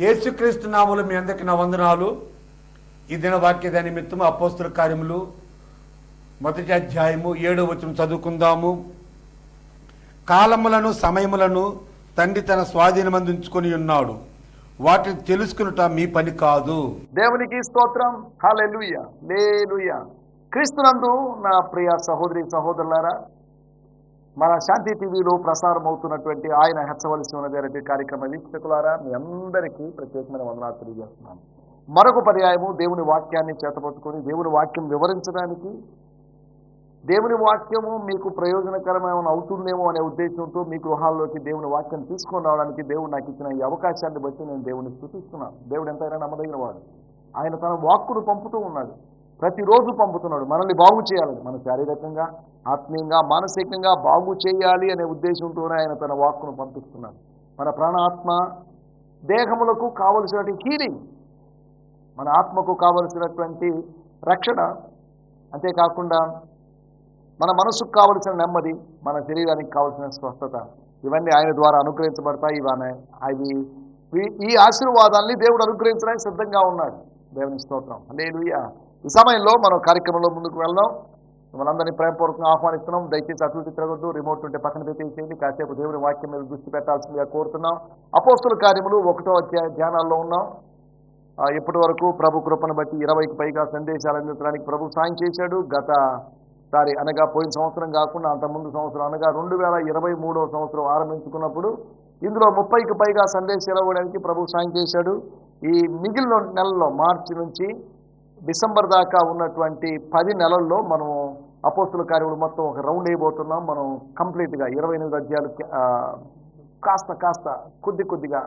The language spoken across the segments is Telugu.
యేసుక్రీస్తు నాములు మీ అందరికి నా వందనాలు. ఈ దిన నిమిత్తం అపోస్తుల కార్యములు. మొదటి అధ్యాయము ఏడో వచ్చిన చదువుకుందాము. కాలములను సమయములను తండ్రి తన స్వాధీనమందించుకొని ఉన్నాడు. వాటిని తెలుసుకునుట మీ పని కాదు. దేవునికి స్తోత్రం. హాలెలుయ లేలుయ క్రీస్తునందు నా ప్రియ సహోదరి సహోదరులారా మన శాంతి టీవీలో ప్రసారం అవుతున్నటువంటి ఆయన హెచ్చవలసి ఉన్నది కార్యక్రమ వీక్షకులారా మీ అందరికీ ప్రత్యేకమైన వందనాలు తెలియజేస్తున్నాను. మరొక పర్యాయము దేవుని వాక్యాన్ని చేతపట్టుకొని దేవుని వాక్యం వివరించడానికి దేవుని వాక్యము మీకు ప్రయోజనకరమైన అవుతుందేమో అనే ఉద్దేశంతో మీ గృహాల్లోకి దేవుని వాక్యం తీసుకొని రావడానికి దేవుడు నాకు ఇచ్చిన ఈ అవకాశాన్ని బట్టి నేను దేవుని స్థుతిస్తున్నాను. దేవుడు ఎంతైనా నమ్మదగిన వాడు ఆయన తన వాక్కును పంపుతూ ఉన్నాడు. ప్రతిరోజు పంపుతున్నాడు. మనల్ని బాగు చేయాలని మన శారీరకంగా ఆత్మీయంగా మానసికంగా బాగు చేయాలి అనే ఉద్దేశంతోనే ఆయన తన వాక్కును పంపిస్తున్నాడు. మన ప్రాణాత్మ దేహములకు కావలసినటువంటి హీలింగ్ మన ఆత్మకు కావలసినటువంటి రక్షణ. అంతేకాకుండా మన మనసుకు కావలసిన నెమ్మది మన శరీరానికి కావలసిన స్వస్థత. ఇవన్నీ ఆయన ద్వారా అనుగ్రహించబడతాయి. ఇవన్నీ అవి ఈ- ఈ ఆశీర్వాదాల్ని దేవుడు అనుగ్రహించడానికి సిద్ధంగా ఉన్నాడు. దేవుని స్తోత్రం. హల్లెలూయా. ఈ సమయంలో మనం కార్యక్రమంలో ముందుకు వెళ్దాం. మనందరినీ ప్రేమపూర్వకంగా ఆహ్వానిస్తున్నాం. దయచేసి అటు తిరగొద్దు. రిమోట్ ఉంటే పక్కన పెట్టేసేయండి కాసేపు దేవుని వాక్యం మీద దృష్టి పెట్టాల్సిందిగా కోరుతున్నాం. అపోస్తుల కార్యములు ఒకటో అధ్యాయ ధ్యానాల్లో ఉన్నాం. ఇప్పటి వరకు ప్రభు కృపను బట్టి ఇరవైకి పైగా సందేశాలు అందించడానికి ప్రభు సాయం చేశాడు. గత సారి అనగా పోయిన సంవత్సరం కాకుండా అంతకుముందు సంవత్సరం అనగా రెండు వేల ఇరవై మూడవ సంవత్సరం ఆరంభించుకున్నప్పుడు ఇందులో ముప్పైకి పైగా సందేశాలు ఇవ్వడానికి ప్రభు సాయం చేశాడు. ఈ మిగిలిన నెలలో మార్చి నుంచి డిసెంబర్ దాకా ఉన్నటువంటి పది నెలల్లో మనం అపోస్తుల కార్యములు మొత్తం ఒక రౌండ్ అయిపోతున్నాం. మనం కంప్లీట్గా ఇరవై ఎనిమిది అధ్యాయులు కాస్త కాస్త కొద్ది కొద్దిగా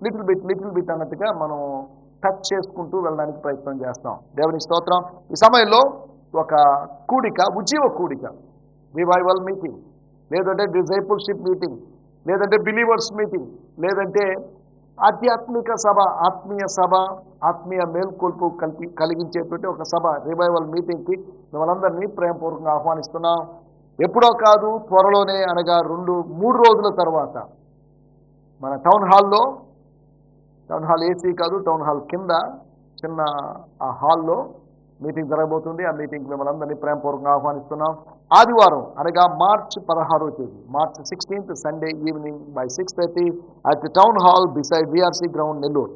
లిటిల్ బిట్ లిటిల్ బిట్ అన్నట్టుగా మనం టచ్ చేసుకుంటూ వెళ్ళడానికి ప్రయత్నం చేస్తాం. దేవుని స్తోత్రం. ఈ సమయంలో ఒక కూడిక ఉజ్జీవ కూడిక రివైవల్ మీటింగ్ లేదంటే డిజైపుల్షిప్ మీటింగ్ లేదంటే బిలీవర్స్ మీటింగ్ లేదంటే ఆధ్యాత్మిక సభ ఆత్మీయ సభ ఆత్మీయ మేల్కొల్పు కలిపి కలిగించేటువంటి ఒక సభ రివైవల్ మీటింగ్కి మిమ్మల్ందరినీ ప్రేమపూర్వకంగా ఆహ్వానిస్తున్నాం. ఎప్పుడో కాదు త్వరలోనే అనగా రెండు మూడు రోజుల తర్వాత మన టౌన్ హాల్లో టౌన్ హాల్ ఏసీ కాదు టౌన్ హాల్ కింద చిన్న ఆ హాల్లో మీటింగ్ జరగబోతుంది. ఆ మీటింగ్ మిమ్మల్ని అందరినీ ప్రేమపూర్వకంగా ఆహ్వానిస్తున్నాం. ఆదివారం అనగా మార్చ్ పదహారో తేదీ March sixteenth Sunday evening by six thirty at town hall beside VRC ground Nellore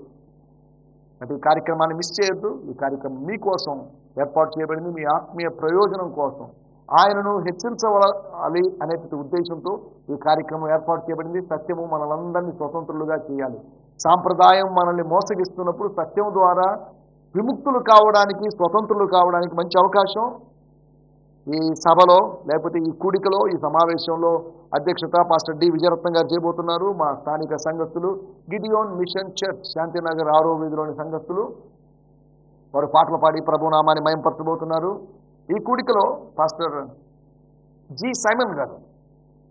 అంటే ఈ కార్యక్రమాన్ని మిస్ చేయొద్దు. ఈ కార్యక్రమం మీకోసం ఏర్పాటు చేయబడింది. మీ ఆత్మీయ ప్రయోజనం కోసం. ఆయనను హెచ్చరించవాలి అనేటువంటి ఉద్దేశంతో ఈ కార్యక్రమం ఏర్పాటు చేయబడింది. సత్యము మనలందరినీ స్వతంత్రులుగా చేయాలి. సాంప్రదాయం మనల్ని మోసగిస్తున్నప్పుడు సత్యం ద్వారా విముక్తులు కావడానికి స్వతంత్రులు కావడానికి మంచి అవకాశం. ఈ సభలో లేకపోతే ఈ కూడికలో ఈ సమావేశంలో అధ్యక్షత పాస్టర్ డి. విజయరత్నం గారు చేయబోతున్నారు. మా స్థానిక సంఘస్థులు గిడియోన్ మిషన్ చర్చ్ శాంతినగర్ ఆరో వీధిలోని సంఘస్థులు వారు పాటలు పాడి ప్రభునామాన్ని మయంపరచబోతున్నారు. ఈ కూడికలో పాస్టర్ జి. సైమన్ గారు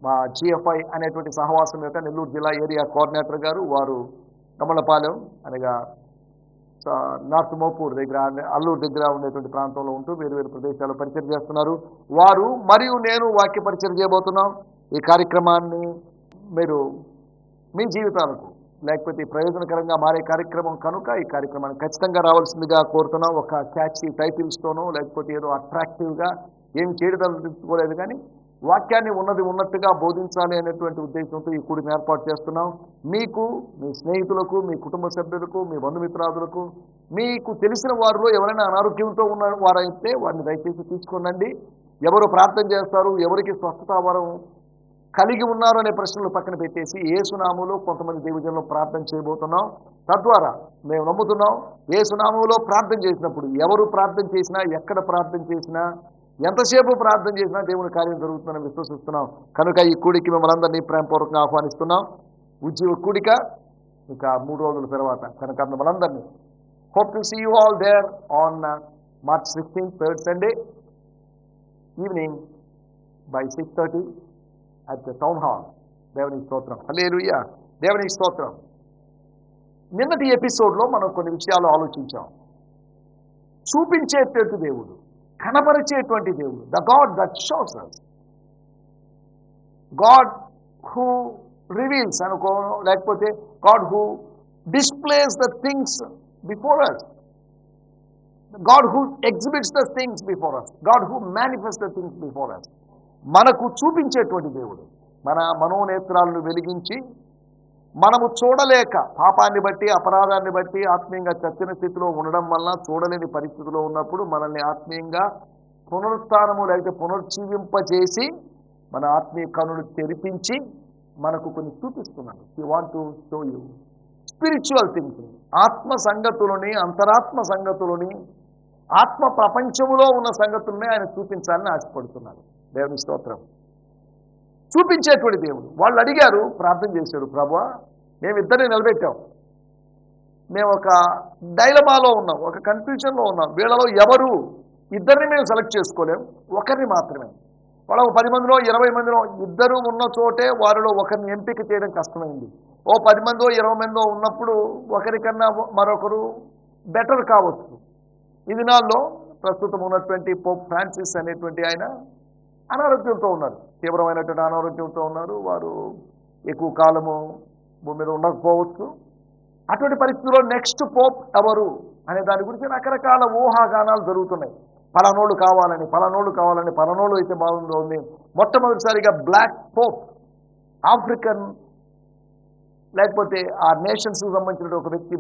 మా జిఎఫ్ఐ అనేటువంటి సహవాసం యొక్క నెల్లూరు జిల్లా ఏరియా కోఆర్డినేటర్ గారు వారు కమలపాలెం అనగా నార్త్ మోపూర్ దగ్గర అల్లూరు దగ్గర ఉండేటువంటి ప్రాంతంలో ఉంటూ వేరు వేరు ప్రదేశాల్లో పరిచయం చేస్తున్నారు. వారు మరియు నేను వాక్య పరిచయం చేయబోతున్నాం. ఈ కార్యక్రమాన్ని మీరు మీ జీవితాలకు లేకపోతే ప్రయోజనకరంగా మారే కార్యక్రమం కనుక ఈ కార్యక్రమాన్ని ఖచ్చితంగా రావాల్సిందిగా కోరుతున్నాం. ఒక క్యాచీ టైటిల్స్తోనో లేకపోతే ఏదో అట్రాక్టివ్గా ఏమి చేయడం తెలుసుకోలేదు కానీ వాక్యాన్ని ఉన్నది ఉన్నట్టుగా బోధించాలి అనేటువంటి ఉద్దేశంతో ఈ కూడిని ఏర్పాటు చేస్తున్నాం. మీకు మీ స్నేహితులకు మీ కుటుంబ సభ్యులకు మీ బంధుమిత్రాదులకు మీకు తెలిసిన వారిలో ఎవరైనా అనారోగ్యంతో ఉన్న వారైతే వారిని దయచేసి తీసుకునండి ఎవరు ప్రార్థన చేస్తారు ఎవరికి స్వస్థత వరం కలిగి ఉన్నారు అనే ప్రశ్నలు పక్కన పెట్టేసి ఏసునామంలో కొంతమంది దేవజనులు ప్రార్థన చేయబోతున్నాం. తద్వారా మేము నమ్ముతున్నాం ఏసునామంలో ప్రార్థన చేసినప్పుడు ఎవరు ప్రార్థన చేసినా ఎక్కడ ప్రార్థన చేసినా ఎంతసేపు ప్రార్థన చేసినా దేవుని కార్యం జరుగుతుందని విశ్వసిస్తున్నాం. కనుక ఈ కూడికి మిమ్మల్ని అందరినీ ప్రేమపూర్వకంగా ఆహ్వానిస్తున్నాం. ఉద్యోగ కూడిక ఇక మూడు రోజుల తర్వాత. కనుక మిమ్మల్ని అందరినీ hope to see you all there on March sixteen third Sunday evening by six thirty at the town hall దేవుని స్తోత్రం. హల్లెలూయా దేవునికి స్తోత్రం. నిన్నటి ఎపిసోడ్లో మనం కొన్ని విషయాలు ఆలోచించాం. చూపించేటట్టు దేవుడు కనపరిచేటువంటి దేవుడు. The God that shows us God who reveals అనుకో లేకపోతే God who displays the things before us God who exhibits the things before us God who manifest the things before us మనకు చూపించేటువంటి దేవుడు. మన మనోనేత్రాలను వెలిగించి మనము చూడలేక పాపాన్ని బట్టి అపరాధాన్ని బట్టి ఆత్మీయంగా చచ్చిన స్థితిలో ఉండడం వలన చూడలేని పరిస్థితిలో ఉన్నప్పుడు మనల్ని ఆత్మీయంగా పునరుత్నము లేకపోతే పునర్జీవింపజేసి మన ఆత్మీయ కనులు తెరిపించి మనకు కొన్ని చూపిస్తున్నాడు you want to show you spiritual things ఆత్మ సంగతులని అంతరాత్మ సంగతులని ఆత్మ ప్రపంచములో ఉన్న సంగతుల్ని ఆయన చూపించాలని ఆశపడుతున్నాడు. దేవుని స్తోత్రం. చూపించేటువంటి దేవుడు. వాళ్ళు అడిగారు ప్రార్థన చేశారు ప్రభా మేము ఇద్దరిని నిలబెట్టాం. మేము ఒక డైలమాలో ఉన్నాం ఒక కన్ఫ్యూజన్లో ఉన్నాం. వీళ్ళలో ఎవరు? ఇద్దరిని మేము సెలెక్ట్ చేసుకోలేం ఒకరిని మాత్రమే. వాళ్ళ ఒక పది మందిలో ఇరవై మందిలో ఇద్దరు ఉన్న చోటే వారిలో ఒకరిని ఎంపిక చేయడం కష్టమైంది. ఓ పది మందో ఇరవై మందో ఉన్నప్పుడు ఒకరికన్నా మరొకరు బెటర్ కావచ్చు. ఈ దినాల్లో ప్రస్తుతం ఉన్నటువంటి పోప్ ఫ్రాన్సిస్ అనేటువంటి ఆయన అనారోగ్యంతో ఉన్నారు. తీవ్రమైనటువంటి అనారోగ్యంతో ఉన్నారు. వారు ఎక్కువ కాలము భూమి మీద ఉండకపోవచ్చు. అటువంటి పరిస్థితుల్లో నెక్స్ట్ పోప్ ఎవరు అనే దాని గురించి రకరకాల ఊహాగానాలు జరుగుతున్నాయి. పలానోళ్ళు కావాలని పలానోళ్ళు కావాలని పలానోళ్ళు అయితే బాగుంది మొట్టమొదటిసారిగా బ్లాక్ పోప్ ఆఫ్రికన్ లేకపోతే ఆ నేషన్స్కి సంబంధించిన ఒక వ్యక్తి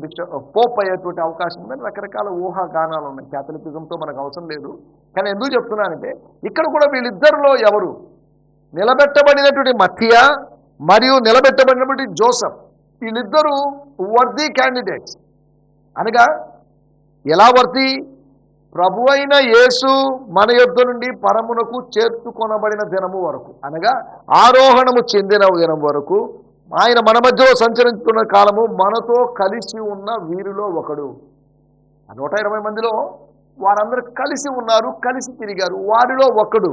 పోప్ uh, అయ్యేటువంటి అవకాశం ఉందని రకరకాల ఊహాగానాలు ఉన్నాయి. క్యాథలికిజంతో మనకు అవసరం లేదు. కానీ ఎందుకు చెప్తున్నానంటే ఇక్కడ కూడా వీళ్ళిద్దరిలో ఎవరు నిలబెట్టబడినటువంటి మథియా మరియు నిలబెట్టబడినటువంటి జోసఫ్. వీళ్ళిద్దరూ వర్దీ క్యాండిడేట్స్ అనగా ఎలా వర్తి ప్రభు అయిన యేసు మన యొద్ద నుండి పరమునకు చేర్చుకొనబడిన దినము వరకు అనగా ఆరోహణము చెందిన దినం వరకు ఆయన మన మధ్యలో సంచరించుకున్న కాలము మనతో కలిసి ఉన్న వీరిలో ఒకడు. నూట ఇరవై మందిలో వారందరూ కలిసి ఉన్నారు కలిసి తిరిగారు. వారిలో ఒకడు.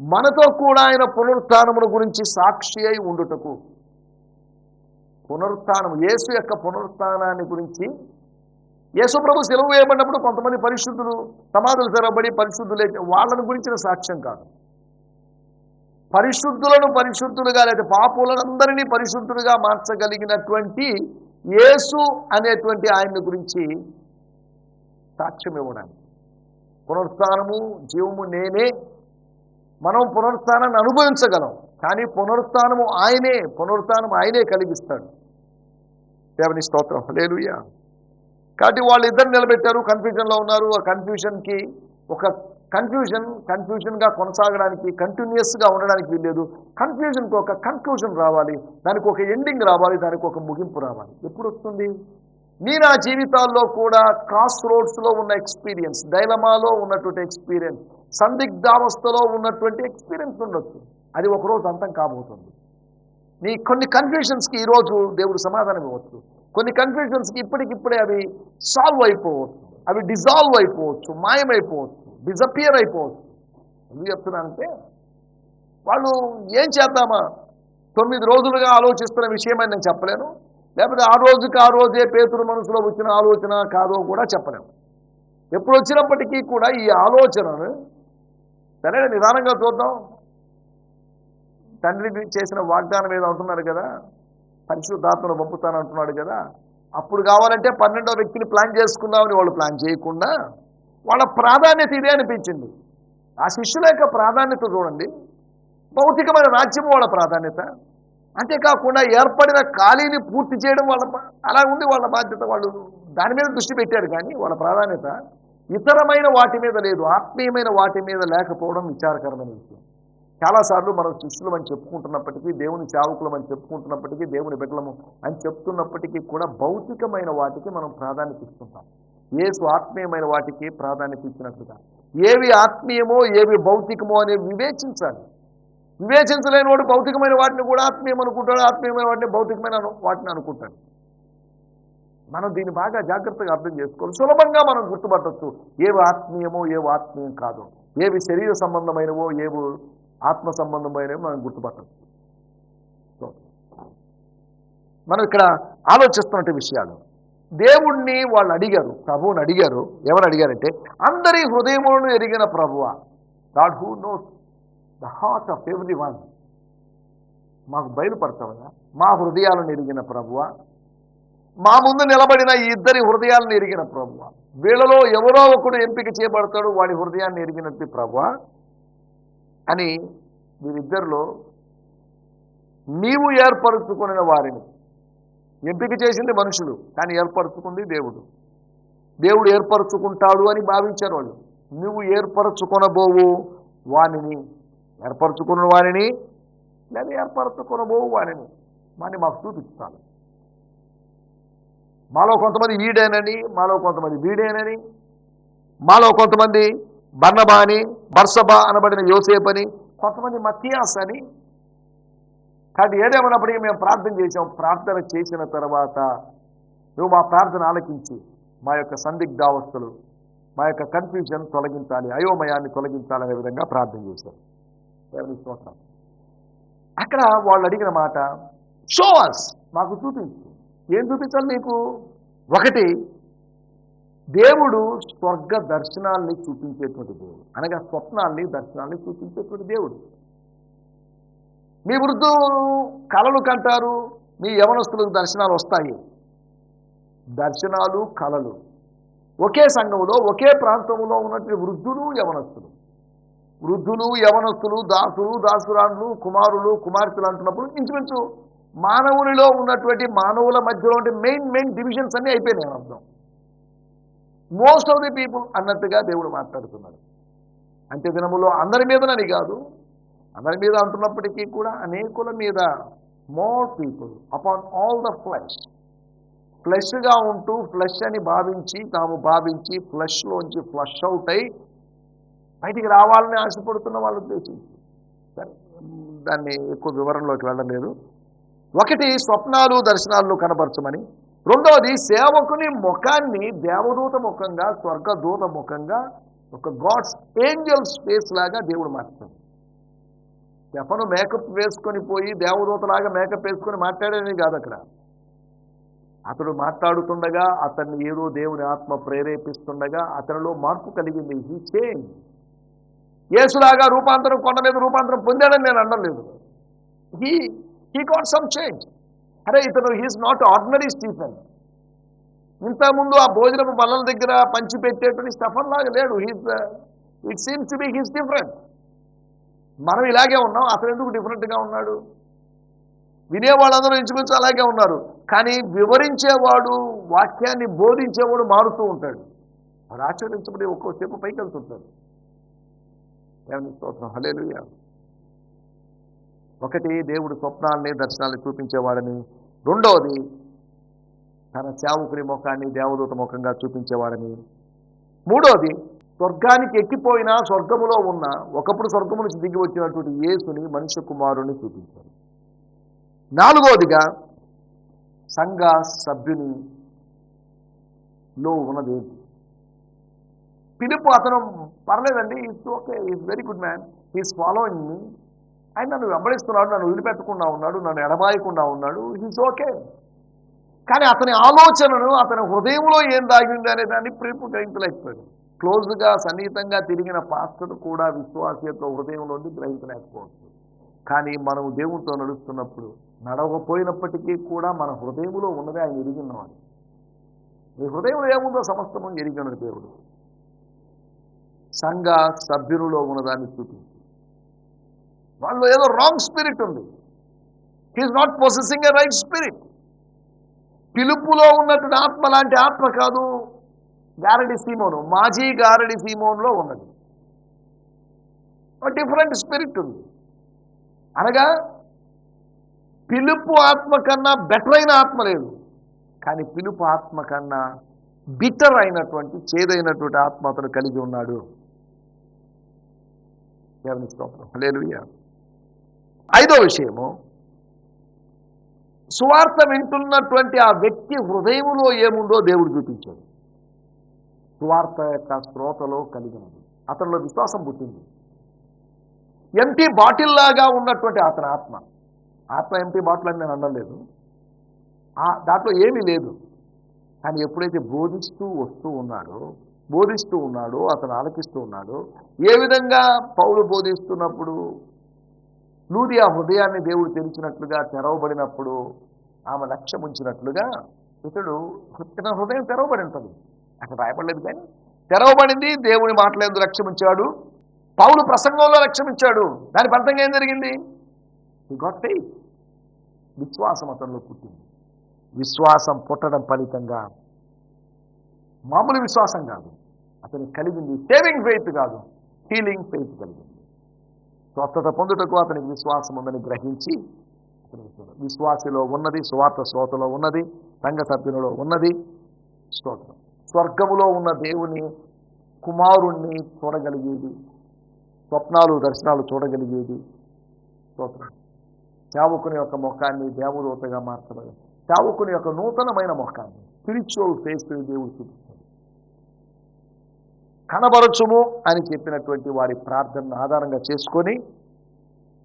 మనతో కూడా ఆయన పునరుత్నముల గురించి సాక్షి అయి ఉండుటకు. పునరుత్నం యేసు యొక్క పునరుత్నాన్ని గురించి. యేసు ప్రభు సెలవు వేయబడినప్పుడు కొంతమంది పరిశుద్ధులు సమాధులు తెరవబడి పరిశుద్ధులే వాళ్ళని గురించిన సాక్ష్యం కాదు. పరిశుద్ధులను పరిశుద్ధులుగా లేదా పాపులందరినీ పరిశుద్ధులుగా మార్చగలిగినటువంటి యేసు అనేటువంటి ఆయన గురించి సాక్ష్యం ఇవ్వడానికి. పునరుత్నము జీవము నేనే మనం పునరుత్నాన్ని అనుభవించగలం. కానీ పునరుత్నము ఆయనే పునరుత్నం ఆయనే కలిగిస్తాడు. దేవుని స్తోత్రం. లేలుయ్యా కాబట్టి వాళ్ళు ఇద్దరు నిలబెట్టారు కన్ఫ్యూజన్లో ఉన్నారు. ఆ కన్ఫ్యూజన్కి ఒక కన్ఫ్యూజన్ కన్ఫ్యూజన్గా కొనసాగడానికి కంటిన్యూస్గా ఉండడానికి వీల్లేదు. కన్ఫ్యూజన్కి ఒక కన్క్లూజన్ రావాలి. దానికి ఒక ఎండింగ్ రావాలి దానికి ఒక ముగింపు రావాలి. ఎప్పుడు వస్తుంది నీ నా జీవితాల్లో కూడా క్రాస్ రోడ్స్లో ఉన్న ఎక్స్పీరియన్స్ డైలమాలో ఉన్నటువంటి ఎక్స్పీరియన్స్ సందిగ్ధావస్థలో ఉన్నటువంటి ఎక్స్పీరియన్స్ ఉండొచ్చు. అది ఒకరోజు అంతం కాబోతుంది. నీ కొన్ని కన్ఫ్యూషన్స్కి ఈరోజు దేవుడు సమాధానం ఇవ్వచ్చు. కొన్ని కన్ఫ్యూషన్స్కి ఇప్పటికిప్పుడే అవి సాల్వ్ అయిపోవచ్చు. అవి డిజాల్వ్ అయిపోవచ్చు మాయమైపోవచ్చు డిజపియర్ అయిపోవచ్చు. ఎందుకు చెప్తున్నానంటే వాళ్ళు ఏం చేద్దామా? తొమ్మిది రోజులుగా ఆలోచిస్తున్న విషయమని నేను చెప్పలేను. లేకపోతే ఆ రోజుకి ఆ రోజే పేతురు మనసులో వచ్చిన ఆలోచన కాదో కూడా చెప్పలేము. ఎప్పుడు వచ్చినప్పటికీ కూడా ఈ ఆలోచనను సరే నిదానంగా చూద్దాం. తండ్రి చేసిన వాగ్దానం ఏదో అంటున్నారు కదా పరిశుద్ధాత్మను పంపుతానంటున్నాడు కదా అప్పుడు కావాలంటే పన్నెండో వ్యక్తిని ప్లాన్ చేసుకుందామని వాళ్ళు ప్లాన్ చేయకుండా వాళ్ళ ప్రాధాన్యత ఇదే అనిపించింది. ఆ శిష్యుల యొక్క ప్రాధాన్యత చూడండి. భౌతికమైన రాజ్యం వాళ్ళ ప్రాధాన్యత. అంతేకాకుండా ఏర్పడిన ఖాళీని పూర్తి చేయడం వాళ్ళ అలా ఉంది వాళ్ళ బాధ్యత. వాళ్ళు దాని మీద దృష్టి పెట్టారు కానీ వాళ్ళ ప్రాధాన్యత ఇతరమైన వాటి మీద లేదు ఆత్మీయమైన వాటి మీద లేకపోవడం విచారకరమైన విషయం. చాలాసార్లు మనం శిష్యులం అని చెప్పుకుంటున్నప్పటికీ దేవుని చావుకులం అని చెప్పుకుంటున్నప్పటికీ దేవుని బిడ్డలము అని చెప్తున్నప్పటికీ కూడా భౌతికమైన వాటికి మనం ప్రాధాన్యత ఇస్తుంటాం. ఏసు ఆత్మీయమైన వాటికి ప్రాధాన్యత ఇచ్చినట్లుగా. ఏవి ఆత్మీయమో ఏవి భౌతికమో అనేవి వివేచించాలి. వివేచించలేని వాడు భౌతికమైన వాటిని కూడా ఆత్మీయం అనుకుంటాడు ఆత్మీయమైన వాటిని భౌతికమైన వాటిని అనుకుంటాడు. మనం దీన్ని బాగా జాగ్రత్తగా అర్థం చేసుకోవాలి. సులభంగా మనం గుర్తుపట్టచ్చు. ఏవి ఆత్మీయమో ఏవి ఆత్మీయం కాదు. ఏవి శరీర సంబంధమైనవో ఏవి ఆత్మ సంబంధమైనవి మనం గుర్తుపట్టచ్చు. సో, మనం ఇక్కడ ఆలోచిస్తున్నట్టు విషయాలు. దేవుణ్ణి వాళ్ళు అడిగారు. ప్రభువుని అడిగారు. ఎవరు అడిగారంటే అందరి హృదయములను ఎరిగిన ప్రభువ. God who knows the heart of every one. మాకు బయలుపడతావా మా హృదయాలను ఎరిగిన ప్రభువ. మా ముందు నిలబడిన ఈ ఇద్దరి హృదయాలను ఎరిగిన ప్రభు వీళ్ళలో ఎవరో ఒకడు ఎంపిక చేయబడతాడు వాడి హృదయాన్ని ఎరిగినట్టు ప్రభు అని వీరిద్దరిలో నీవు ఏర్పరచుకున్న వారిని. ఎంపిక చేసింది మనుషులు కానీ ఏర్పరచుకుంది దేవుడు. దేవుడు ఏర్పరచుకుంటాడు అని భావించారు వాళ్ళు. నువ్వు ఏర్పరచుకొనబోవు వానిని. ఏర్పరచుకున్న వారిని లేదా ఏర్పరచుకొనబోవు వాణిని వాణ్ణి మాకు చూపిస్తాను. మాలో కొంతమంది ఈడేనని మాలో కొంతమంది వీడేనని మాలో కొంతమంది బర్ణబా అని బర్సబా అనబడిన యోసేపు అని కొంతమంది మత్యాస్ అని. కానీ ఏదేమన్నప్పటికీ మేము ప్రార్థన చేసాం ప్రార్థన చేసిన తర్వాత నువ్వు మా ప్రార్థన ఆలకించి. మా యొక్క సందిగ్ధావస్థలు మా యొక్క కన్ఫ్యూజన్ తొలగించాలి అయోమయాన్ని తొలగించాలనే విధంగా ప్రార్థన చేశారు స్తోత్రం. అక్కడ వాళ్ళు అడిగిన మాట షో అస్ మాకు చూపించు. ఏం చూపించాలి నీకు ఒకటి దేవుడు స్వర్గ దర్శనాల్ని చూపించేటువంటి దేవుడు. అనగా స్వప్నాల్ని దర్శనాల్ని చూపించేటువంటి దేవుడు. మీ వృద్ధు కళలు కంటారు మీ యవనస్తులకు దర్శనాలు వస్తాయి. దర్శనాలు కళలు ఒకే సంఘంలో ఒకే ప్రాంతంలో ఉన్నటువంటి వృద్ధులు యవనస్తులు. వృద్ధులు యవనస్తులు దాసులు దాసురాన్లు కుమారులు కుమార్తెలు అంటున్నప్పుడు ఇంచుమించు మానవునిలో ఉన్నటువంటి మానవుల మధ్యలో ఉండే మెయిన్ మెయిన్ డివిజన్స్ అన్నీ అయిపోయినాయి అర్థం. మోస్ట్ ఆఫ్ ది పీపుల్ అన్నట్టుగా దేవుడు మాట్లాడుతున్నాడు. అంత్య దినములో అందరి మీదనని కాదు అందరి మీద అంటున్నప్పటికీ కూడా అనేకుల మీద more people upon all the flesh ఫ్లెష్గా ఉంటూ ఫ్లెష్ అని భావించి తాము భావించి ఫ్లెష్లోంచి ఫ్లష్ అవుట్ అయి బయటికి రావాలని ఆశపడుతున్న వాళ్ళు ఉద్దేశించి సరే దాన్ని ఎక్కువ వివరంలోకి వెళ్ళలేదు. ఒకటి స్వప్నాలు దర్శనాలు కనపరచమని రెండవది సేవకుని ముఖాన్ని దేవదూత ముఖంగా స్వర్గదూత ముఖంగా ఒక గాడ్స్ ఏంజల్ స్పేస్ లాగా దేవుడు మార్చాడు. చెప్పను మేకప్ వేసుకొని పోయి దేవదూతలాగా మేకప్ వేసుకొని మాట్లాడేది కాదు అక్కడ. అతడు మాట్లాడుతుండగా అతన్ని ఏదో దేవుని ఆత్మ ప్రేరేపిస్తుండగా అతనిలో మార్పు కలిగింది. హీ చేంజ్ యేసులాగా రూపాంతరం కొండ మీద రూపాంతరం పొందాడని నేను అనలేదు he he got some change అరే ఇతను హీస్ నాట్ ఆర్డినరీ స్టీఫెన్ ఇంతకుముందు ఆ భోజనపు బల్లల దగ్గర పంచిపెట్టేటువంటి స్టఫన్ లాగా లేడు. He's it seems to be he's different మనం ఇలాగే ఉన్నాం. అతను ఎందుకు డిఫరెంట్గా ఉన్నాడు? వినేవాళ్ళందరూ ఇంచుమించు అలాగే ఉన్నారు. కానీ వివరించేవాడు వాక్యాన్ని బోధించేవాడు మారుతూ ఉంటాడు. వాడు ఆచరించబడి ఒక్కోసేపు పైకి వెళ్తుంటాడు. దేవుని స్తోత్రం. హల్లెలూయా ఒకటి దేవుడు స్వప్నాల్ని దర్శనాల్ని చూపించేవాడని. రెండవది తన సేవకుని ముఖాన్ని దేవదూత ముఖంగా చూపించేవాడని. మూడవది స్వర్గానికి ఎక్కిపోయినా స్వర్గములో ఉన్న ఒకప్పుడు స్వర్గము నుంచి దిగి వచ్చినటువంటి యేసుని మనుష్య కుమారుని చూపించాడు. నాలుగవదిగా సంఘ సభ్యుని లో ఉన్నదేంటి పిలుపు అతను పర్లేదండి it's okay is very good man is following me ఆయన నన్ను వెంబడిస్తున్నాడు నన్ను వదిలిపెట్టకుండా ఉన్నాడు నన్ను ఎడబాయకుండా ఉన్నాడు. హీస్ ఓకే కానీ అతని ఆలోచనను అతని హృదయంలో ఏం దాగింది అనే దాన్ని ప్రేపు గ్రహించలేకపోయాడు క్లోజ్గా సన్నిహితంగా తిరిగిన పాస్టర్ కూడా విశ్వాసీయత హృదయంలోండి గ్రహించలేకపోవచ్చు కానీ మనం దేవునితో నడుస్తున్నప్పుడు నడవకపోయినప్పటికీ కూడా మన హృదయంలో ఉన్నదే ఆయన ఎరిగినవాడు. మీ హృదయంలో ఏముందో సమస్తము ఎరిగిన దేవుడు. సంఘ సభ్యులలో ఉన్నదాన్ని చూపించి. వాళ్ళు ఏదో రాంగ్ స్పిరిట్ ఉంది. He's not possessing a right spirit పిలుపులో ఉన్నటువంటి ఆత్మ లాంటి ఆత్మ కాదు. గారడి సీమోను మాజీ గారడి సీమోన్లో ఉన్నది. డిఫరెంట్ స్పిరిట్ ఉంది. అనగా పిలుపు ఆత్మ కన్నా బెటర్ అయిన ఆత్మ లేదు. కానీ పిలుపు ఆత్మ కన్నా బిటర్ అయినటువంటి చేదైనటువంటి ఆత్మ అతను కలిగి ఉన్నాడు. దేవుని స్తోత్రం. ఐదో విషయము. సువార్త వింటున్నటువంటి ఆ వ్యక్తి హృదయములో ఏముందో దేవుడు చూపించాడు. సువార్త యొక్క శ్రోతలో కలిగినది. అతనిలో విశ్వాసం పుట్టింది. ఎంటీ బాటిల్ లాగా ఉన్నటువంటి అతని ఆత్మ. ఆత్మ ఎంటీ బాటిల్ అని నేను అనలేదు. ఆ దాంట్లో ఏమీ లేదు. కానీ ఎప్పుడైతే బోధిస్తూ వస్తూ ఉన్నాడో బోధిస్తూ ఉన్నాడో అతను ఆలకిస్తూ ఉన్నాడో ఏ విధంగా పౌలు బోధిస్తున్నప్పుడు నూరి ఆ హృదయాన్ని దేవుడు తెరిచినట్లుగా తెరవబడినప్పుడు ఆమె లక్ష్యం ఉంచినట్లుగా ఇతడు తన హృదయం తెరవబడి ఉంటుంది అక్కడ రాయబడలేదు కానీ తెరవబడింది దేవుని మాట్లాడేందుకు లక్ష్యమించాడు పౌలు ప్రసంగంలో లక్ష్యమించాడు దాని ఫలితంగా ఏం జరిగింది? గొట్ట విశ్వాసం అతనిలో పుట్టింది. విశ్వాసం పుట్టడం ఫలితంగా మామూలు విశ్వాసం కాదు అతనికి కలిగింది సేవింగ్ ఫెయిత్ కాదు హీలింగ్ ఫెయిత్ కలిగింది. స్వస్థత పొందుటకు అతనికి విశ్వాసం ఉందని గ్రహించి విశ్వాసిలో ఉన్నది స్వార్థ శ్రోతలో ఉన్నది సంఘ సభ్యులలో ఉన్నది. స్తోత్రం. స్వర్గములో ఉన్న దేవుని కుమారుణ్ణి చూడగలిగేది స్వప్నాలు దర్శనాలు చూడగలిగేది. స్తోత్రం. చావుకుని యొక్క ముఖాన్ని దేవదూతగా మార్చబడి చావుకుని యొక్క నూతనమైన ముఖాన్ని స్పిరిచువల్ ఫేస్ దేవుడు చూపిస్తాడు కనబరచుము అని చెప్పినటువంటి వారి ప్రార్థనను ఆధారంగా చేసుకొని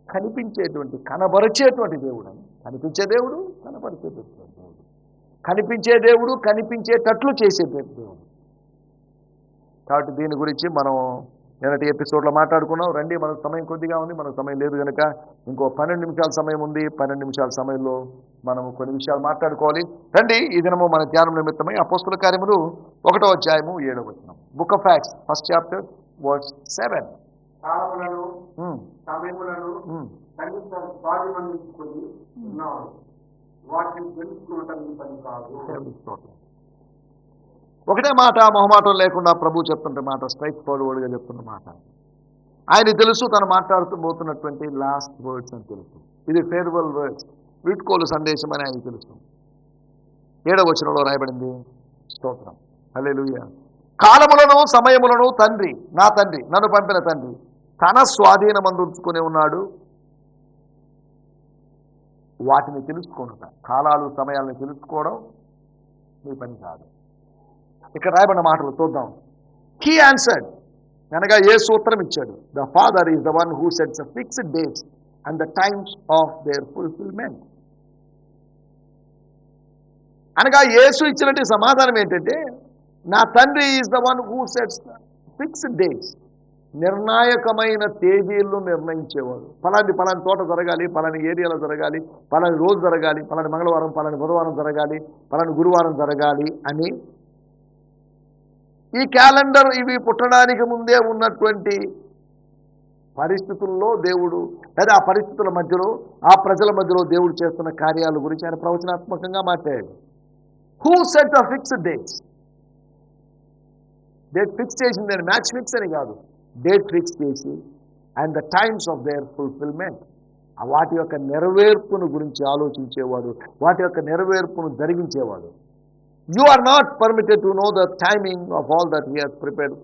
కనిపించేటువంటి కనబరచేటువంటి దేవుడు కనిపించే దేవుడు కనబరిచేటువంటి దేవుడు. కనిపించే దేవుడు కనిపించేటట్లు చేసేటువంటి దేవుడు. కాబట్టి దీని గురించి మనం నిన్నటి ఎపిసోడ్లో మాట్లాడుకున్నాం. రండి మనకు సమయం కొద్దిగా ఉంది మనకు సమయం లేదు కనుక ఇంకో పన్నెండు నిమిషాల సమయం ఉంది. పన్నెండు నిమిషాల సమయంలో మనం కొన్ని విషయాలు మాట్లాడుకోవాలి. రండి ఈ దినము మన ధ్యానం నిమిత్తమై అపోస్తుల కార్యములు ఒకటో అధ్యాయము ఏడో వచనం. బుక్ ఆఫ్ ఫ్యాక్స్ ఫస్ట్ చాప్టర్ వర్డ్స్ సెవెన్ వాటిని తెలుసుకోవటం ఈ పని కాదు ఒకటే మాట మొహమాటం లేకుండా ప్రభు చెప్తుంటే మాట స్ట్రైట్ ఫార్వర్డ్గా చెప్తున్న మాట. ఆయన తెలుసు తను మాట్లాడుతూ పోతున్నటువంటి లాస్ట్ వర్డ్స్ అని తెలుసు. ఇది ఫేర్వెల్ వర్డ్స్. వీట్కోలు సందేశం అని ఆయన తెలుసు. ఏడవ వచనంలో రాయబడింది? స్తోత్రం. హల్లెలూయా. కాలములను సమయములను తండ్రి నా తండ్రి నన్ను పంపిన తండ్రి తన స్వాధీనమందుకుని ఉన్నాడు. వాటిని తెలుసుకుంటా కాలాలు సమయాలను తెలుసుకోవడం మీ పని కాదు. ఇక్కడ రాయబడిన మాటలు చూద్దాం. హీ ఆన్సర్డ్ అనగా ఏ సూత్రం ఇచ్చాడు the father is the one who sets fixed dates and the times of their fulfilment అనగా యేసు ఇచ్చినట్టు సమాధానం ఏంటంటే నా తండ్రి is the one who sets fixed dates నిర్ణాయకమైన తేదీలను నిర్ణయించేవాడు. పలాంటి పలాని తోట జరగాలి పలాని ఏరియాలో జరగాలి పలాని రోజు జరగాలి పలాని మంగళవారం పలాని బుధవారం జరగాలి పలాని గురువారం జరగాలి అని ఈ క్యాలెండర్ ఇవి పుట్టడానికి ముందే ఉన్నటువంటి పరిస్థితుల్లో దేవుడు లేదా ఆ పరిస్థితుల మధ్యలో ఆ ప్రజల మధ్యలో దేవుడు చేస్తున్న కార్యాల గురించి ఆయన ప్రవచనాత్మకంగా మాట్లాడాడు. Who set of fixed dates date fix చేసింది నేను మ్యాచ్ ఫిక్స్ అని కాదు. డేట్ ఫిక్స్ చేసి and the times of their fulfilment వాటి యొక్క నెరవేర్పును గురించి ఆలోచించేవాడు వాటి యొక్క నెరవేర్పును జరిగించేవాడు. You are not permitted to know the timing of all that he has prepared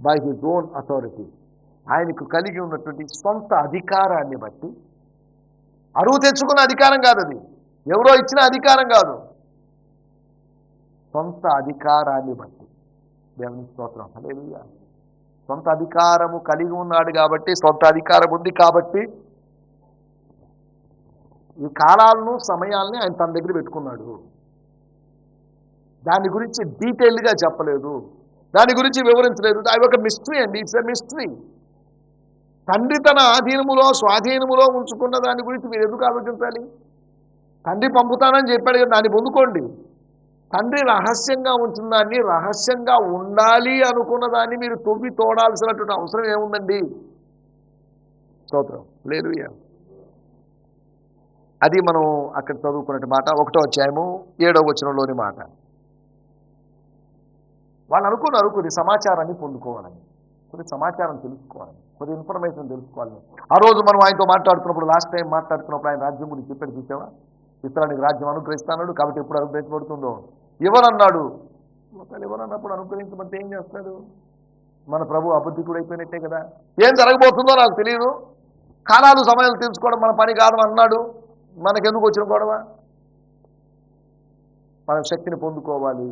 by his own authority ఆయనకు కలిగి ఉన్నటువంటి సొంత అధికారాన్ని బట్టి అరువు తెచ్చుకున్న అధికారం కాదు అది. ఎవరో ఇచ్చిన అధికారం కాదు. సొంత అధికారాన్ని బట్టి. దేవుని స్తోత్రం. హల్లెలూయా. సొంత అధికారము కలిగి ఉన్నాడు కాబట్టి సొంత అధికారం ఉంది కాబట్టి ఈ కాలాలను సమయాల్ని ఆయన తన దగ్గర పెట్టుకున్నాడు. దాని గురించి డీటెయిల్గా చెప్పలేదు. దాని గురించి వివరించలేదు. అది ఒక మిస్టరీ అండి. ఇట్స్ ఎ మిస్టరీ తండ్రి తన ఆధీనములో స్వాధీనములో ఉంచుకున్న దాని గురించి మీరు ఎందుకు ఆలోచించాలి? తండ్రి పంపుతానని చెప్పాడు కదా దాన్ని పొందుకోండి. తండ్రి రహస్యంగా ఉంచిన దాన్ని రహస్యంగా ఉండాలి అనుకున్న దాన్ని మీరు తొవ్వి తోడాల్సినటువంటి అవసరం ఏముందండి? స్తోత్రం. లేదు అది మనం అక్కడ చదువుకున్నట్టు మాట. ఒకటో అధ్యాయము ఏడో వచనంలోని మాట. వాళ్ళు అనుకున్నారు కొద్ది సమాచారాన్ని పొందుకోవాలని కొద్ది సమాచారం తెలుసుకోవాలని కొద్ది ఇన్ఫర్మేషన్ తెలుసుకోవాలని ఆ రోజు మనం ఆయనతో మాట్లాడుతున్నప్పుడు లాస్ట్ టైం మాట్లాడుతున్నప్పుడు ఆయన రాజ్యం గురించి చెప్పాడు చూసావా? ఇతరానికి రాజ్యం అనుగ్రహిస్తాడు కాబట్టి ఎప్పుడు అనుగ్రహించబడుతుందో. ఎవరన్నాడు? ఒకవేళ ఎవరన్నప్పుడు అనుగ్రహించబడితే ఏం చేస్తాడు? మన ప్రభు అబద్ధికుడు అయిపోయినట్టే కదా. ఏం జరగబోతుందో నాకు తెలియదు. కాలాలు సమయాలు తెలుసుకోవడం మన పని కాదు అన్నాడు. మనకెందుకు వచ్చిన గొడవ? మన శక్తిని పొందుకోవాలి.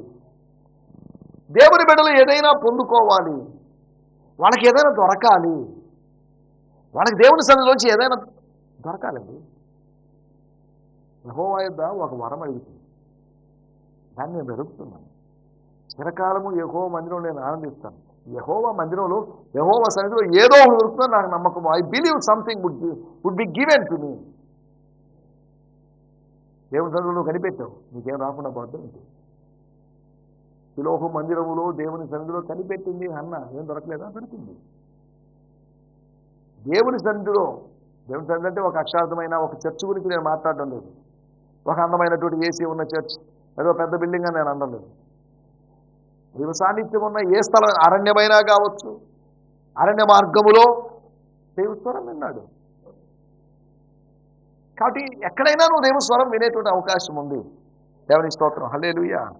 దేవుని బిడ్డలు ఏదైనా పొందుకోవాలి. వాళ్ళకి ఏదైనా దొరకాలి. వాళ్ళకి దేవుని సన్నిధిలోంచి ఏదైనా దొరకాలండి. యహోవా ఒక వరం అడుగుతుంది. దాన్ని నేను వెతుకుతున్నాను. చిరకాలము యహో మందిరం నేను ఆనందిస్తాను. యహోవా మందిరంలో యహోవ సన్నిధిలో ఏదో ఒకటి దొరుకుతుందో నాకు నమ్మకం. I believe something would would be given to me దేవుని సన్నిధిలో కనిపెట్టావు. నీకేం రాకుండా పోతే శిలోహు మందిరములో దేవుని సన్నిధిలో కనిపెట్టింది అన్న. ఏం దొరకలేదా? దొరికింది. దేవుని సన్నిధిలో దేవుని సన్నిధి అంటే ఒక అక్షార్థమైన ఒక చర్చ్ గురించి నేను మాట్లాడడం లేదు. ఒక అందమైనటువంటి ఏసీ ఉన్న చర్చ్ ఏదో పెద్ద బిల్డింగ్ అని నేను అనడం లేదు. దైవ సాన్నిధ్యం ఉన్న ఏ స్థలం అరణ్యమైనా కావచ్చు అరణ్య మార్గములో దేవుని స్వరం విన్నాడు. కాబట్టి ఎక్కడైనా నువ్వు దేవస్వరం స్వరం వినేటువంటి అవకాశం ఉంది. దేవుని స్తోత్రం. హలేలుయ్యా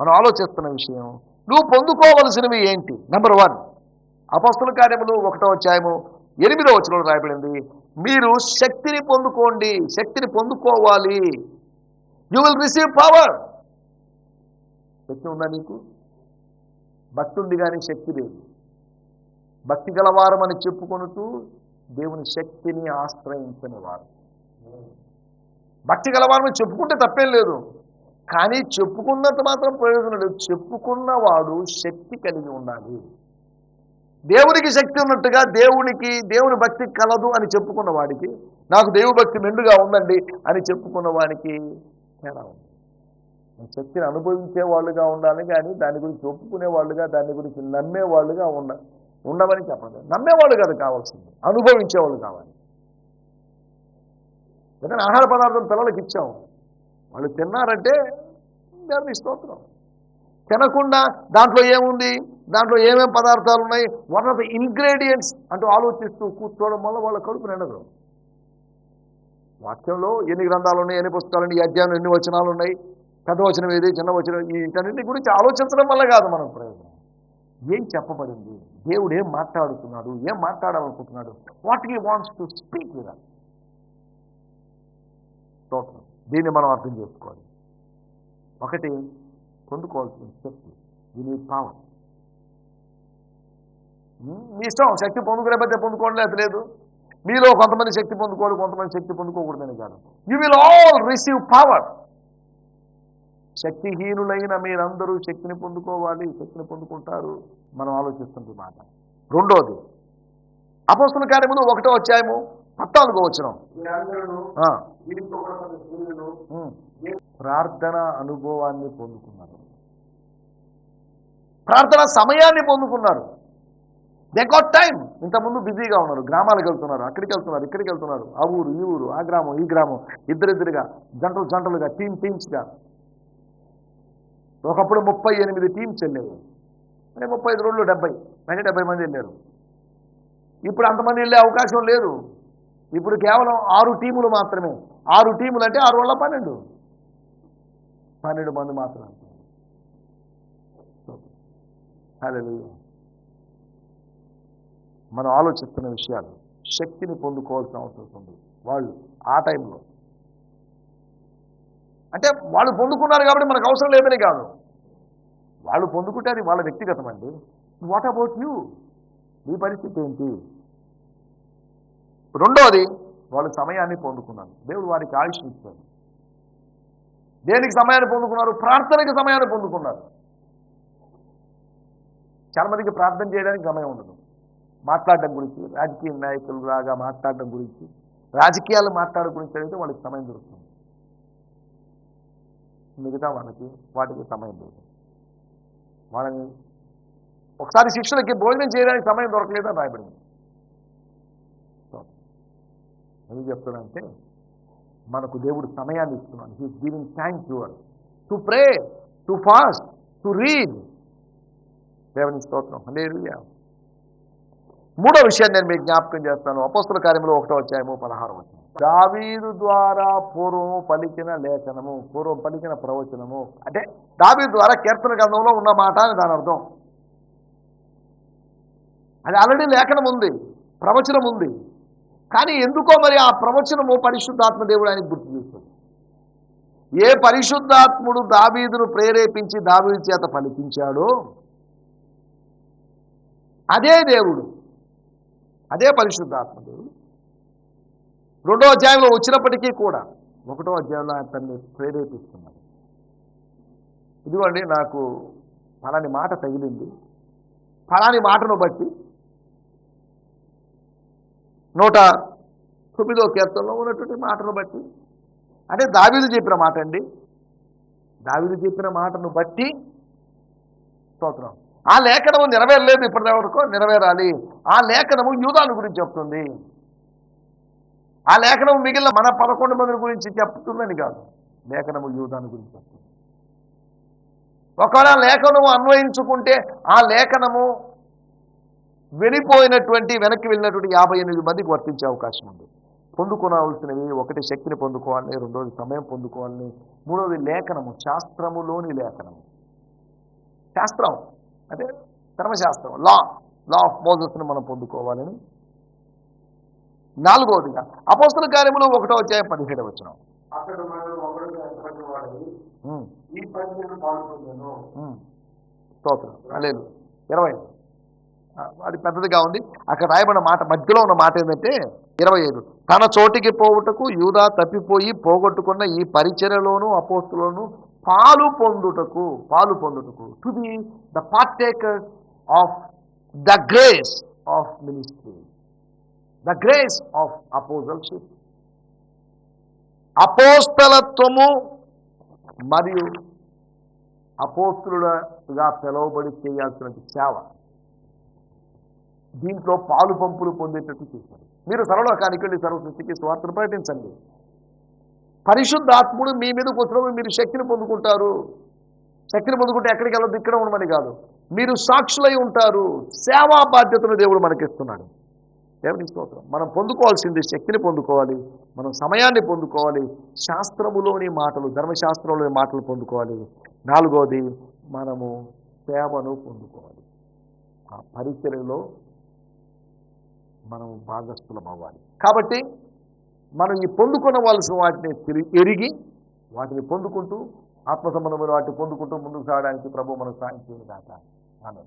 మనం ఆలోచిస్తున్న విషయం. నువ్వు పొందుకోవలసినవి ఏంటి? నెంబర్ వన్ అపస్తుల కార్యములు ఒకటో అధ్యాయము ఎనిమిదో వచనంలో రాయబడింది. మీరు శక్తిని పొందుకోండి శక్తిని పొందుకోవాలి. యు విల్ రిసీవ్ పవర్ శక్తి ఉందా నీకు? భక్తి ఉంది కానీ శక్తి లేదు. భక్తి గలవారం అని చెప్పుకొనుతూ దేవుని శక్తిని ఆశ్రయించని వారు. భక్తి గలవారని చెప్పుకుంటే తప్పేం లేదు. కానీ చెప్పుకున్నంత మాత్రం ప్రయోజనం లేదు. చెప్పుకున్నవాడు శక్తి కలిగి ఉండాలి. దేవునికి శక్తి ఉన్నట్టుగా దేవునికి దేవుని భక్తి కలదు అని చెప్పుకున్న వాడికి నాకు దేవు భక్తి మెండుగా ఉందండి అని చెప్పుకున్న వాడికి తేడా ఉంది. శక్తిని అనుభవించే వాళ్ళుగా ఉండాలి కానీ దాని గురించి ఒప్పుకునే వాళ్ళుగా దాని గురించి నమ్మే వాళ్ళుగా ఉండ ఉండమని చెప్పండి నమ్మేవాళ్ళు కాదు కావాల్సింది. అనుభవించేవాళ్ళు కావాలి. ఎందుకంటే ఆహార పదార్థం పిల్లలకి ఇచ్చాము వాళ్ళు తిన్నారంటే దేవుని స్తోత్రం. తినకుండా దాంట్లో ఏముంది? దాంట్లో ఏమేమి పదార్థాలు ఉన్నాయి వన్ ఆఫ్ ద ఇంగ్రీడియంట్స్ అంటూ ఆలోచిస్తూ కూర్చోవడం వల్ల వాళ్ళ కడుపు నిండదు. వాక్యంలో ఎన్ని గ్రంథాలు ఉన్నాయి ఎన్ని పుస్తకాలు ఉన్నాయి ఈ అధ్యాయంలో ఎన్ని వచనాలు ఉన్నాయి పెద్ద వచనం ఏది చిన్న వచనం ఈ గురించి ఆలోచించడం వల్ల కాదు మనం ప్రయోజనం. ఏం చెప్పబడింది? దేవుడు ఏం మాట్లాడుతున్నాడు? ఏం మాట్లాడాలనుకుంటున్నాడు? What he wants to speak with స్తోత్రం. దీన్ని మనం అర్థం చేసుకోవాలి. ఒకటి పొందుకోవాల్సిన శక్తి. దీని పావం మీ ఇష్టం శక్తి పొందుకునే బట్టే పొందుకోవడం లేదు. లేదు మీలో కొంతమంది శక్తి పొందుకోడు కొంతమంది శక్తి పొందుకోకూడదని కాదు. You will all receive power శక్తిహీనులైన మీరందరూ శక్తిని పొందుకోవాలి శక్తిని పొందుకుంటారు. మనం ఆలోచిస్తుంది మాట. రెండోది అపోస్తుల కార్యములు ఒకటో అధ్యాయము పద్నాలుగో వచ్చినాం ప్రార్థన అనుభవాన్ని పొందుకున్నారు. ప్రార్థన సమయాన్ని పొందుకున్నారు. దే గాట్ టైం ఇంతకుముందు బిజీగా ఉన్నారు. గ్రామాలకు వెళ్తున్నారు. అక్కడికి వెళ్తున్నారు. ఇక్కడికి వెళ్తున్నారు. ఆ ఊరు ఈ ఊరు ఆ గ్రామం ఈ గ్రామం. ఇద్దరిద్దరుగా జంటలు జంటలుగా టీమ్ టీమ్స్గా ఒకప్పుడు ముప్పై ఎనిమిది టీమ్స్ వెళ్ళేవి అంటే ముప్పై ఐదు రోజులు డెబ్బై అంటే డెబ్బై మంది వెళ్ళారు. ఇప్పుడు అంతమంది వెళ్ళే అవకాశం లేదు. ఇప్పుడు కేవలం ఆరు టీములు మాత్రమే. ఆరు టీములు అంటే ఆరు వల్ల పన్నెండు. పన్నెండు మంది మాత్రమే. హల్లెలూయా. మనం ఆలోచిస్తున్న విషయాలు శక్తిని పొందుకోవాల్సిన అవసరం ఉంది. వాళ్ళు ఆ టైంలో. అంటే వాళ్ళు పొందుకున్నారు కాబట్టి మనకు అవసరం లేదని కాదు. వాళ్ళు పొందుకుంటే అది వాళ్ళ వ్యక్తిగతం అండి. వాట్ అబౌట్ యూ మీ పరిస్థితి ఏంటి? రెండవది వాళ్ళు సమయాన్ని పొందుకున్నారు. దేవుడు వారికి ఆయుష్ ఇచ్చాడు. దేనికి సమయాన్ని పొందుకున్నారు? ప్రార్థనకి సమయాన్ని పొందుకున్నారు. చాలా మందికి ప్రార్థన చేయడానికి సమయం ఉండదు. మాట్లాడడం గురించి రాజకీయ నాయకులు రాగా మాట్లాడడం గురించి రాజకీయాలు మాట్లాడడం గురించి అయితే వాళ్ళకి సమయం దొరుకుతుంది. మిగతా వాళ్ళకి వాటికి సమయం దొరుకుతుంది. వాళ్ళని ఒకసారి శిష్యులకి భోజనం చేయడానికి సమయం దొరకలేదని రాయబడింది సో, ఏం చెప్తాడంటే మనకు దేవుడు సమయాన్ని ఇస్తున్నాడు. He's giving thank to or to pray to fast to read దేవుని స్తోత్రం. హల్లెలూయా మూడో విషయాన్ని నేను మీకు జ్ఞాపకం చేస్తాను. అపస్తుల కార్యంలో ఒకటో వచ్చాయము పదహారు వచ్చాము దావీదు ద్వారా పూర్వం పలికిన లేఖనము పూర్వం పలికిన ప్రవచనము అంటే దావీదు ద్వారా కీర్తన గ్రంథంలో ఉన్న మాట అని దాని అర్థం. అది ఆల్రెడీ లేఖనం ఉంది ప్రవచనం ఉంది కానీ ఎందుకో మరి ఆ ప్రవచనము పరిశుద్ధాత్మ దేవుడు ఆయనకు గుర్తు చేస్తుంది. ఏ పరిశుద్ధాత్ముడు దావీదును ప్రేరేపించి దావీదు చేత పలికించాడో అదే దేవుడు. అదే పరిశుద్ధాత్మ దేవుడు. రెండో అధ్యాయంలో వచ్చినప్పటికీ కూడా ఒకటో అధ్యాయంలో ఆయన తన్ని ప్రేరేపిస్తున్నాడు ఇదిగోండి నాకు ఫలాని మాట తగిలింది. ఫలాని మాటను బట్టి నూట తొమ్మిదో కీర్తనలో ఉన్నటువంటి మాటను బట్టి. అంటే దావీదు చెప్పిన మాట అండి. దావీదు చెప్పిన మాటను బట్టి స్తోత్రం. ఆ లేఖనము నెరవేరలేదు ఇప్పటి వరకు నెరవేరాలి. ఆ లేఖనము యూదాను గురించి చెప్తుంది. ఆ లేఖనం మిగిలిన మన పదకొండు మంది గురించి చెప్తుందని కాదు. లేఖనము యూదాను గురించి చెప్తుంది. ఒకవేళ లేఖనము అన్వయించుకుంటే ఆ లేఖనము వెళ్ళిపోయినటువంటి వెనక్కి వెళ్ళినటువంటి యాభై ఎనిమిది మందికి వర్తించే అవకాశం ఉంది. పొందుకోవాల్సినవి ఒకటి శక్తిని పొందుకోవాలని రెండోది సమయం పొందుకోవాలని మూడోది లేఖనము శాస్త్రములోని లేఖనము. శాస్త్రం అంటే ధర్మశాస్త్రం లా లా ఆఫ్ మోజస్ని మనం పొందుకోవాలని. నాలుగవదిగా అపోస్తుల కార్యములు ఒకటో అధ్యాయం పదిహేడు వచ్చిన స్తోత్రం. లేదు ఇరవై. అది పెద్దదిగా ఉంది. అక్కడ రాయబడిన మాట మధ్యలో ఉన్న మాట ఏంటంటే ఇరవై ఐదు. తన చోటికి పోవుటకు యూదా తప్పిపోయి పోగొట్టుకున్న ఈ పరిచర్యలోను అపోస్తులోను పాలు పొందుటకు పాలు పొందుటకు to be the partaker of the grace of ministry the grace of apostleship అపోస్తలత్వము మరియు అపోస్తులుగా పిలువబడి చేయాల్సిన సేవ. దీంట్లో పాలు పంపులు పొందేటట్టు చేశారు. మీరు సర్వలోకానికి వెళ్ళి సర్వసృష్టికి స్వార్థను ప్రకటించండి. పరిశుద్ధాత్ముడు మీ మీదకి వచ్చినప్పుడు మీరు శక్తిని పొందుకుంటారు. శక్తిని పొందుకుంటే ఎక్కడికి వెళ్ళదు ఇక్కడ ఉండమని కాదు. మీరు సాక్షులై ఉంటారు. సేవా బాధ్యతను దేవుడు మనకిస్తున్నాడు. దేవుని స్తోత్రం. మనం పొందుకోవాల్సింది శక్తిని పొందుకోవాలి. మనం సమయాన్ని పొందుకోవాలి. శాస్త్రములోని మాటలు ధర్మశాస్త్రంలోని మాటలు పొందుకోవాలి. నాలుగోది మనము సేవను పొందుకోవాలి. ఆ పరిచర్యలో మనం భాగస్థులం అవ్వాలి. కాబట్టి మనం ఈ పొందుకొనవలసిన వాటిని తిరిగి ఎరిగి వాటిని పొందుకుంటూ ఆత్మ సంబంధమైన వాటిని పొందుకుంటూ ముందుకు సాగడానికి ప్రభు మనకు సాయం చేయను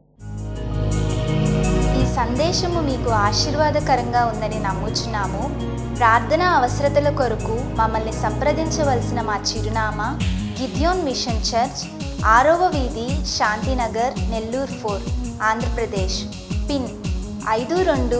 ఈ సందేశము మీకు ఆశీర్వాదకరంగా ఉందని నమ్ముచున్నాము. ప్రార్థన అవసరతల కొరకు మమ్మల్ని సంప్రదించవలసిన మా చిరునామా గిద్యోన్ మిషన్ చర్చ్ ఆరవ వీధి శాంతినగర్ నెల్లూరు ఫోర్ ఆంధ్రప్రదేశ్. పిన్ ఐదు రెండు